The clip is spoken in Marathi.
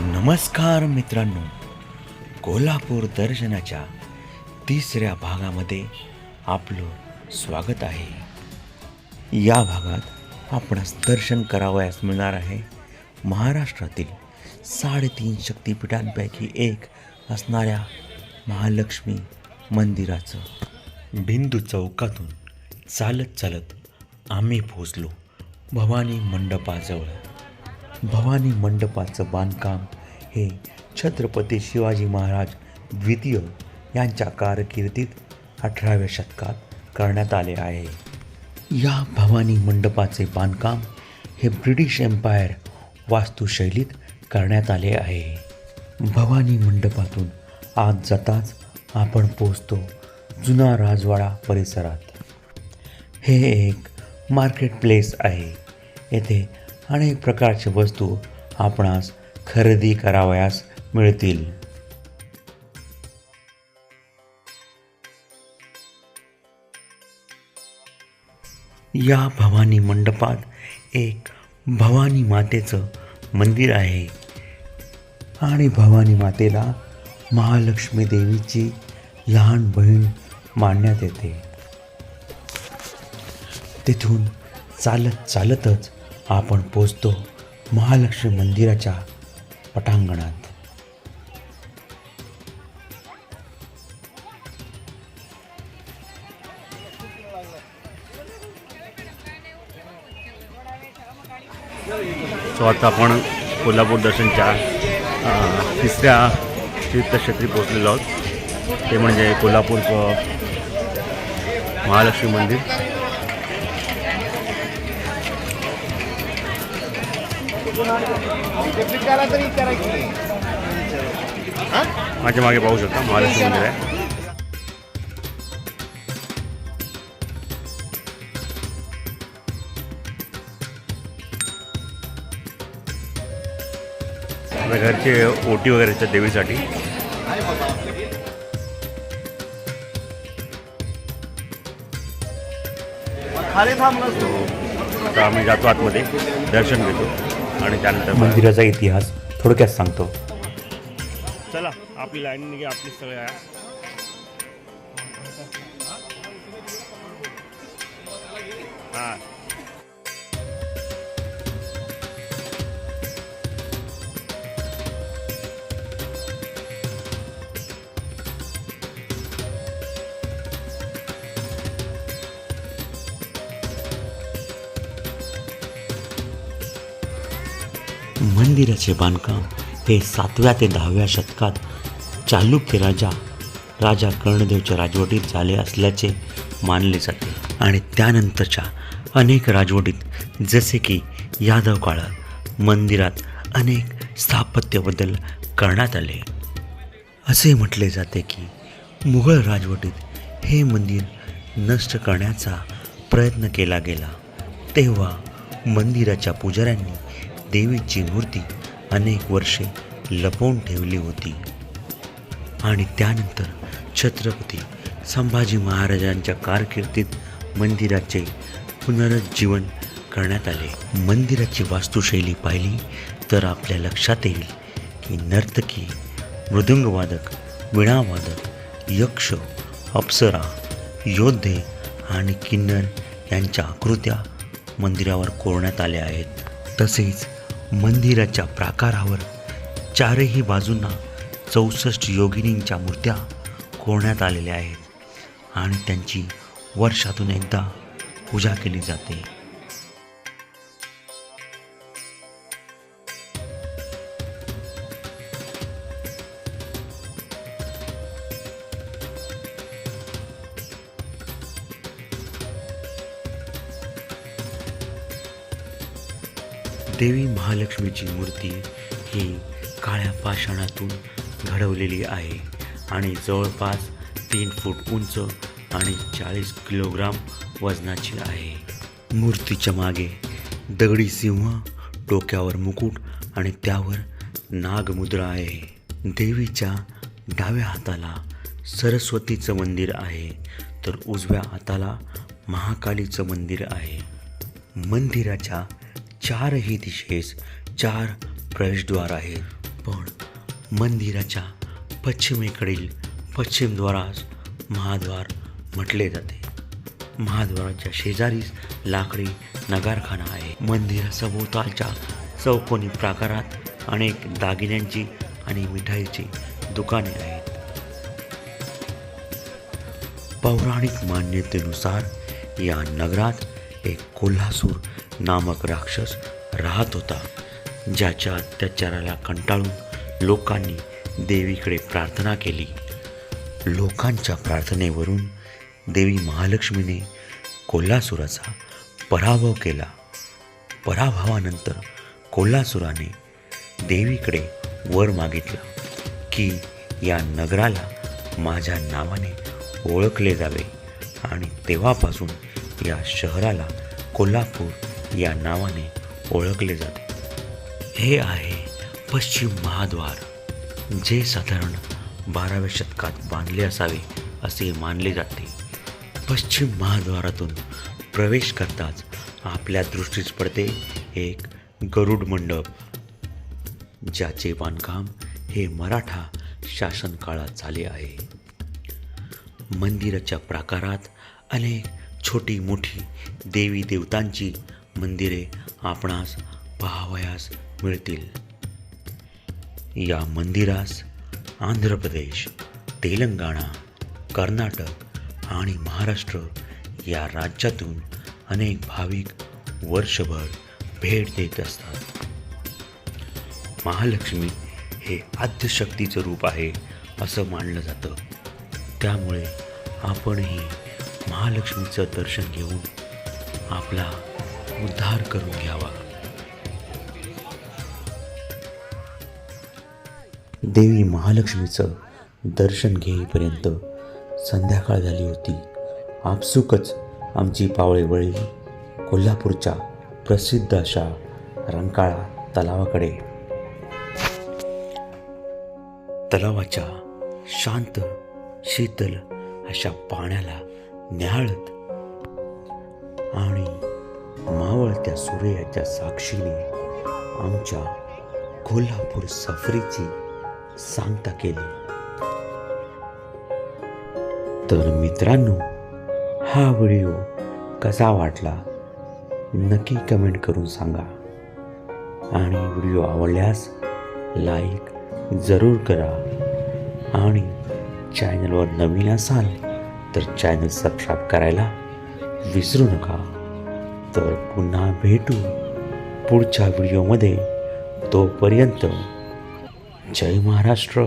नमस्कार मित्रांनो. कोल्हापूर दर्शनाच्या तिसऱ्या भागामध्ये आपलं स्वागत आहे. या भागात आपणास दर्शन करावयास मिळणार आहे महाराष्ट्रातील साडेतीन शक्तिपीठांपैकी एक असणाऱ्या महालक्ष्मी मंदिराचं बिंदू चौकातून चालत चालत आम्ही पोचलो भवानी मंडपाजवळ. भवानी मंडपाचं बांधकाम हे छत्रपती शिवाजी महाराज द्वितीय यांच्या कारकिर्दीत अठराव्या शतकात करण्यात आले आहे. या भवानी मंडपाचे बांधकाम हे ब्रिटिश एम्पायर वास्तुशैलीत करण्यात आले आहे. भवानी मंडपातून आत जाताच आपण पोचतो जुना राजवाडा परिसरात. हे एक मार्केट प्लेस आहे. येथे अनेक प्रकारचे वस्तू आपणास खरेदी करावयास मिळतील. या भवानी मंडपात एक भवानी मातेचं मंदिर आहे आणि भवानी मातेला महालक्ष्मी देवीची लहान बहीण मानण्यात येते. तिथून चालत चालतच आपण पोचतो महालक्ष्मी मंदिराच्या पटांगणात. सो आता आपण कोल्हापूर दर्शनच्या तिसऱ्या तीर्थक्षेत्री पोहोचलेलो आहोत. ते म्हणजे कोल्हापूरचं महालक्ष्मी मंदिर. माझ्या मागे पाहू शकता महालक्ष्मी मंदिर आहे. घरचे ओटी वगैरे आहेत देवीसाठी. आता आम्ही जातो आतमध्ये दर्शन घेतो. आणि त्यानंतर मंदिराचा इतिहास थोडक्यात सांगतो. चला आपली लाईन निघे आपली सगळे आहे. हां. मंदिराचे बांधकाम हे सातव्या ते दहाव्या शतकात चालुक्य राजा राजा कर्णदेवच्या राजवटीत झाले असल्याचे मानले जाते. आणि त्यानंतरच्या अनेक राजवटीत जसे की यादव काळात मंदिरात अनेक स्थापत्य बदल करण्यात आले. असे म्हटले जाते की मुघल राजवटीत हे मंदिर नष्ट करण्याचा प्रयत्न केला गेला. तेव्हा मंदिराच्या पुजाऱ्यांनी देवीची मूर्ती अनेक वर्षे लपवून ठेवली होती. आणि त्यानंतर छत्रपती संभाजी महाराजांच्या कारकिर्दीत मंदिराचे पुनरुज्जीवन करण्यात आले. मंदिराची वास्तुशैली पाहिली तर आपल्या लक्षात येईल की नर्तकी मृदुंगवादक वीणावादक यक्ष अप्सरा योद्धे आणि किन्नर यांच्या आकृत्या मंदिरावर कोरण्यात आल्या आहेत. तसेच मंदिराच्या प्राकारावर चारही बाजूंना चौसष्ट योगिनींच्या मूर्त्या कोरण्यात आलेल्या आहेत आणि त्यांची वर्षातून एकदा पूजा केली जाते. देवी महालक्ष्मीची मूर्ती ही काळ्या पाषाणातून घडवलेली आहे आणि जवळपास तीन फूट उंच आणि चाळीस किलोग्राम वजनाची आहे. मूर्तीच्या मागे दगडी सिंह डोक्यावर मुकुट आणि त्यावर नागमुद्रा आहे. देवीच्या डाव्या हाताला सरस्वतीचं मंदिर आहे तर उजव्या हाताला महाकालीचं मंदिर आहे. मंदिराच्या चारही दिशेस चार प्रवेशद्वार आहेत. पण मंदिराच्या पश्चिमेकडील पश्चिमद्वारास महाद्वार म्हटले जाते. महाद्वाराच्या शेजारीच लाकडी नगारखाना आहे. मंदिरासभोवतालच्या चौकोनी प्राकारात अनेक दागिन्यांची आणि मिठाईची दुकाने आहेत. पौराणिक मान्यतेनुसार या नगरात एक कोल्हासूर नामक राक्षस राहत होता ज्याच्या अत्याचाराला कंटाळून लोकांनी देवीकडे प्रार्थना केली. लोकांच्या प्रार्थनेवरून देवी महालक्ष्मीने कोल्हासुराचा पराभव केला. पराभवानंतर कोल्हासुराने देवीकडे वर मागितलं की या नगराला माझ्या नावाने ओळखले जावे आणि तेव्हापासून या शहराला कोल्हापूर या नावाने ओळखले जाते. हे आहे पश्चिम महाद्वार जे साधारण बाराव्या शतकात बांधले असावे असे मानले जाते. पश्चिम महाद्वारातून प्रवेश करताच आपल्या दृष्टीस पडते एक गरुड मंडप ज्याचे बांधकाम हे मराठा शासन काळात झाले आहे. मंदिराच्या प्राकारात अनेक छोटी मोठी देवी देवतांची मंदिरे आपणास पाहावयास मिळतील. या मंदिरास आंध्र प्रदेश तेलंगणा कर्नाटक आणि महाराष्ट्र या राज्यातून अनेक भाविक वर्षभर भेट देत असतात. महालक्ष्मी हे आद्यशक्तीचं रूप आहे असं मानलं जातं. त्यामुळे आपणही महालक्ष्मीचं दर्शन घेऊन आपला उद्धार करून घ्यावा. देवी महालक्ष्मीचं दर्शन घेईपर्यंत संध्याकाळ झाली होती. आपसुकच आमची पावळे वळली. कोल्हापूरच्या प्रसिद्ध अशा रंकाळा तलावाकडे. तलावाच्या शांत शीतल अशा पाण्याला न्याहाळत आणि मावळत्या सूर्याच्या साक्षीने आमच्या कोल्हापूर सफरीची सांगता केली. तर मित्रांनो हा व्हिडिओ कसा वाटला नक्की कमेंट करून सांगा. आणि व्हिडिओ आवडल्यास लाईक जरूर करा. आणि चॅनलवर नवीन असाल तर चॅनल सबस्क्राईब करायला विसरू नका. तर पुन्हा भेटू पुढच्या व्हिडिओमध्ये तोपर्यंत जय महाराष्ट्र.